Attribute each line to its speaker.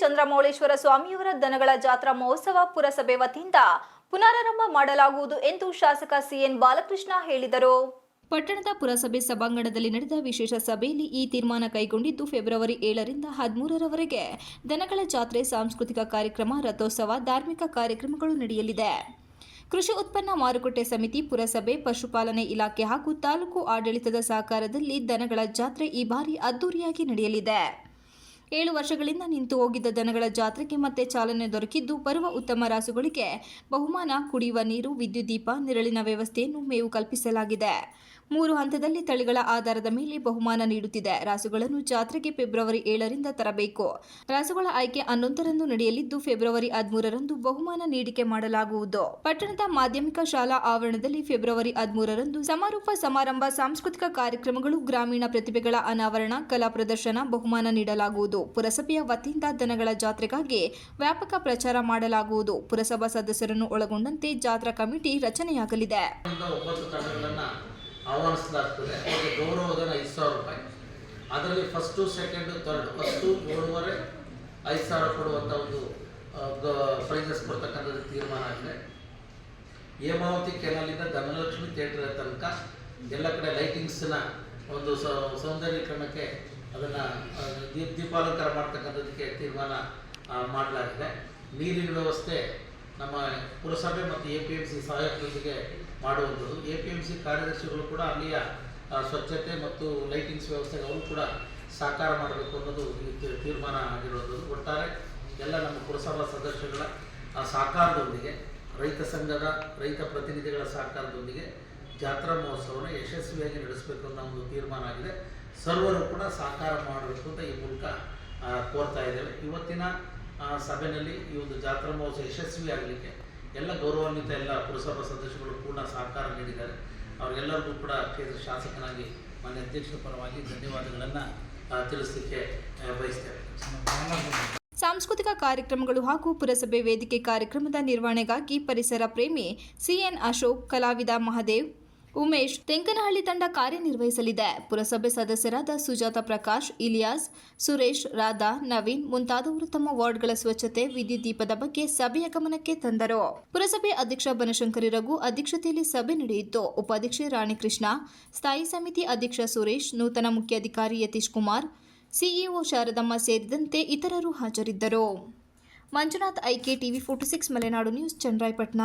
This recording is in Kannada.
Speaker 1: ಚಂದ್ರಮೌಳೇಶ್ವರ ಸ್ವಾಮಿಯವರ ದನಗಳ ಜಾತ್ರಾ ಮಹೋತ್ಸವ ಪುರಸಭೆ ವತಿಯಿಂದ ಪುನರಾರಂಭ ಮಾಡಲಾಗುವುದು ಎಂದು ಶಾಸಕ ಸಿಎನ್ ಬಾಲಕೃಷ್ಣ ಹೇಳಿದರು. ಪಟ್ಟಣದ ಪುರಸಭೆ ಸಭಾಂಗಣದಲ್ಲಿ ನಡೆದ ವಿಶೇಷ ಸಭೆಯಲ್ಲಿ ಈ ತೀರ್ಮಾನ ಕೈಗೊಂಡಿದ್ದು ಫೆಬ್ರವರಿ ಏಳರಿಂದ ಹದಿಮೂರರವರೆಗೆ ದನಗಳ ಜಾತ್ರೆ, ಸಾಂಸ್ಕೃತಿಕ ಕಾರ್ಯಕ್ರಮ, ರಥೋತ್ಸವ, ಧಾರ್ಮಿಕ ಕಾರ್ಯಕ್ರಮಗಳು ನಡೆಯಲಿದೆ. ಕೃಷಿ ಉತ್ಪನ್ನ ಮಾರುಕಟ್ಟೆ ಸಮಿತಿ, ಪುರಸಭೆ, ಪಶುಪಾಲನೆ ಇಲಾಖೆ ಹಾಗೂ ತಾಲೂಕು ಆಡಳಿತದ ಸಹಕಾರದಲ್ಲಿ ದನಗಳ ಜಾತ್ರೆ ಈ ಬಾರಿ ಅದ್ದೂರಿಯಾಗಿ ನಡೆಯಲಿದೆ. ಏಳು ವರ್ಷಗಳಿಂದ ನಿಂತು ಹೋಗಿದ್ದ ದನಗಳ ಜಾತ್ರೆಗೆ ಮತ್ತೆ ಚಾಲನೆ ದೊರಕಿದ್ದು ಬರುವ ಉತ್ತಮ ರಾಸುಗಳಿಗೆ ಬಹುಮಾನ ಕುಡಿಯುವ ನೀರು, ವಿದ್ಯುತ್ ದೀಪ, ನೆರಳಿನ ವ್ಯವಸ್ಥೆಯನ್ನು ಮೇವು ಕಲ್ಪಿಸಲಾಗಿದೆ. ಮೂರು ಹಂತದಲ್ಲಿ ತಳಿಗಳ ಆಧಾರದ ಮೇಲೆ ಬಹುಮಾನ ನೀಡುತ್ತಿದೆ. ರಾಸುಗಳನ್ನು ಜಾತ್ರೆಗೆ ಫೆಬ್ರವರಿ ಏಳರಿಂದ ತರಬೇಕು. ರಾಸುಗಳ ಆಯ್ಕೆ ಹನ್ನೊಂದರಂದು ನಡೆಯಲಿದ್ದು, ಫೆಬ್ರವರಿ ಹದಿಮೂರರಂದು ಬಹುಮಾನ ನೀಡಿಕೆ ಮಾಡಲಾಗುವುದು. ಪಟ್ಟಣದ ಮಾಧ್ಯಮಿಕ ಶಾಲಾ ಆವರಣದಲ್ಲಿ ಫೆಬ್ರವರಿ ಹದಿಮೂರರಂದು ಸಮಾರೋಪ ಸಮಾರಂಭ, ಸಾಂಸ್ಕೃತಿಕ ಕಾರ್ಯಕ್ರಮಗಳು, ಗ್ರಾಮೀಣ ಪ್ರತಿಭೆಗಳ ಅನಾವರಣ, ಕಲಾ ಪ್ರದರ್ಶನ, ಬಹುಮಾನ ನೀಡಲಾಗುವುದು. ಪುರಸಭೆಯ ವತಿಯಿಂದ ದನಗಳ ಜಾತ್ರೆಗಾಗಿ ವ್ಯಾಪಕ ಪ್ರಚಾರ ಮಾಡಲಾಗುವುದು. ಪುರಸಭಾ ಸದಸ್ಯರನ್ನು ಒಳಗೊಂಡಂತೆ ಜಾತ್ರಾ ಕಮಿಟಿ ರಚನೆಯಾಗಲಿದೆ.
Speaker 2: ಆಹ್ವಾನಿಸಲಾಗ್ತದೆ ಅವರಿಗೆ ಗೌರವಧನ ಐದು ಸಾವಿರ ರೂಪಾಯಿ. ಅದರಲ್ಲಿ ಫಸ್ಟು ಸೆಕೆಂಡು ಥರ್ಡ್ ಫಸ್ಟು ಏಳುವರೆ ಐದು ಸಾವಿರ ಕೊಡುವಂಥ ಒಂದು ಪ್ರೈಸಸ್ ಕೊಡ್ತಕ್ಕಂಥದ್ದು ತೀರ್ಮಾನ ಆಗಿದೆ. ಹೇಮಾವತಿ ಕೆನಲಿಂದ ಧನಲಕ್ಷ್ಮಿ ಥಿಯೇಟರ್ ತನಕ ಎಲ್ಲ ಕಡೆ ಲೈಟಿಂಗ್ಸ್ನ ಒಂದು ಸೌಂದರ್ಯೀಕರಣಕ್ಕೆ ಅದನ್ನು ದೀಪ ದೀಪಾಲಂಕಾರ ಮಾಡ್ತಕ್ಕಂಥದ್ದಕ್ಕೆ ತೀರ್ಮಾನ ಮಾಡಲಾಗಿದೆ. ನೀರಿನ ವ್ಯವಸ್ಥೆ ನಮ್ಮ ಪುರಸಭೆ ಮತ್ತು ಎ ಪಿ ಎಂ ಸಿ ಸಹಾಯಕರೊಂದಿಗೆ ಮಾಡುವಂಥದ್ದು. ಎ ಪಿ ಎಂ ಸಿ ಕಾರ್ಯದರ್ಶಿಗಳು ಕೂಡ ಅಲ್ಲಿಯ ಸ್ವಚ್ಛತೆ ಮತ್ತು ಲೈಟಿಂಗ್ಸ್ ವ್ಯವಸ್ಥೆಗೆ ಅವರು ಕೂಡ ಸಹಕಾರ ಮಾಡಬೇಕು ಅನ್ನೋದು ತೀರ್ಮಾನ ಆಗಿರುವಂಥದ್ದು. ಒಟ್ಟಾರೆ ಎಲ್ಲ ನಮ್ಮ ಪುರಸಭಾ ಸದಸ್ಯಗಳ ಸಹಕಾರದೊಂದಿಗೆ, ರೈತ ಸಂಘದ ರೈತ ಪ್ರತಿನಿಧಿಗಳ ಸಹಕಾರದೊಂದಿಗೆ ಜಾತ್ರಾ ಮಹೋತ್ಸವನ ಯಶಸ್ವಿಯಾಗಿ ನಡೆಸಬೇಕು ಅನ್ನೋ ಒಂದು ತೀರ್ಮಾನ ಆಗಿದೆ. ಸರ್ವರು ಕೂಡ ಸಹಕಾರ ಮಾಡಬೇಕು ಅಂತ ಈ ಮೂಲಕ ಕೋರ್ತಾ ಇದ್ದೇವೆ ಇವತ್ತಿನ ಸಭೆಯಲ್ಲಿ ಈ ಒಂದು ಜಾತ್ರಾ ಮಹೋತ್ಸವ ಯಶಸ್ವಿ ಆಗಲಿಕ್ಕೆ ಎಲ್ಲ ಗೌರವಾನ್ವಿತ ಎಲ್ಲ ಪುರಸಭಾ ಸದಸ್ಯಗಳು ಪೂರ್ಣ ಸಹಕಾರ ನೀಡಿದ್ದಾರೆ. ಅವರೆಲ್ಲರಿಗೂ ಕೂಡ ಕೇಂದ್ರ ಶಾಸಕನಾಗಿ ಮಾನ್ಯ ಅಧ್ಯಕ್ಷರ ಪರವಾಗಿ ಧನ್ಯವಾದಗಳನ್ನು ತಿಳಿಸಲಿಕ್ಕೆ ಬಯಸ್ತೇವೆ.
Speaker 1: ಸಾಂಸ್ಕೃತಿಕ ಕಾರ್ಯಕ್ರಮಗಳು ಹಾಗೂ ಪುರಸಭೆ ವೇದಿಕೆ ಕಾರ್ಯಕ್ರಮದ ನಿರ್ವಹಣೆಗಾಗಿ ಪರಿಸರ ಪ್ರೇಮಿ ಸಿಎನ್ ಅಶೋಕ್, ಕಲಾವಿದ ಮಹದೇವ್ ಉಮೇಶ್ ತೆಂಕನಹಳ್ಳಿ ತಂಡ ಕಾರ್ಯನಿರ್ವಹಿಸಲಿದೆ. ಪುರಸಭೆ ಸದಸ್ಯರಾದ ಸುಜಾತ ಪ್ರಕಾಶ್, ಇಲಿಯಾಸ್, ಸುರೇಶ್, ರಾಧಾ, ನವೀನ್ ಮುಂತಾದವರು ತಮ್ಮ ವಾರ್ಡ್ಗಳ ಸ್ವಚ್ಛತೆ, ವಿದ್ಯುತ್ ದೀಪದ ಬಗ್ಗೆ ಸಭೆಯ ಗಮನಕ್ಕೆ ತಂದರು. ಪುರಸಭೆ ಅಧ್ಯಕ್ಷ ಬನಶಂಕರಿ ರಘು ಅಧ್ಯಕ್ಷತೆಯಲ್ಲಿ ಸಭೆ ನಡೆಯಿತು. ಉಪಾಧ್ಯಕ್ಷೆ ರಾಣಿಕೃಷ್ಣ, ಸ್ಥಾಯಿ ಸಮಿತಿ ಅಧ್ಯಕ್ಷ ಸುರೇಶ್, ನೂತನ ಮುಖ್ಯಾಧಿಕಾರಿ ಯತೀಶ್ ಕುಮಾರ್, ಸಿಇಒ ಶಾರದಮ್ಮ ಸೇರಿದಂತೆ ಇತರರು ಹಾಜರಿದ್ದರು. Manjunath ಐಕೆ TV forty six, Malenadu news, Channarayapatna.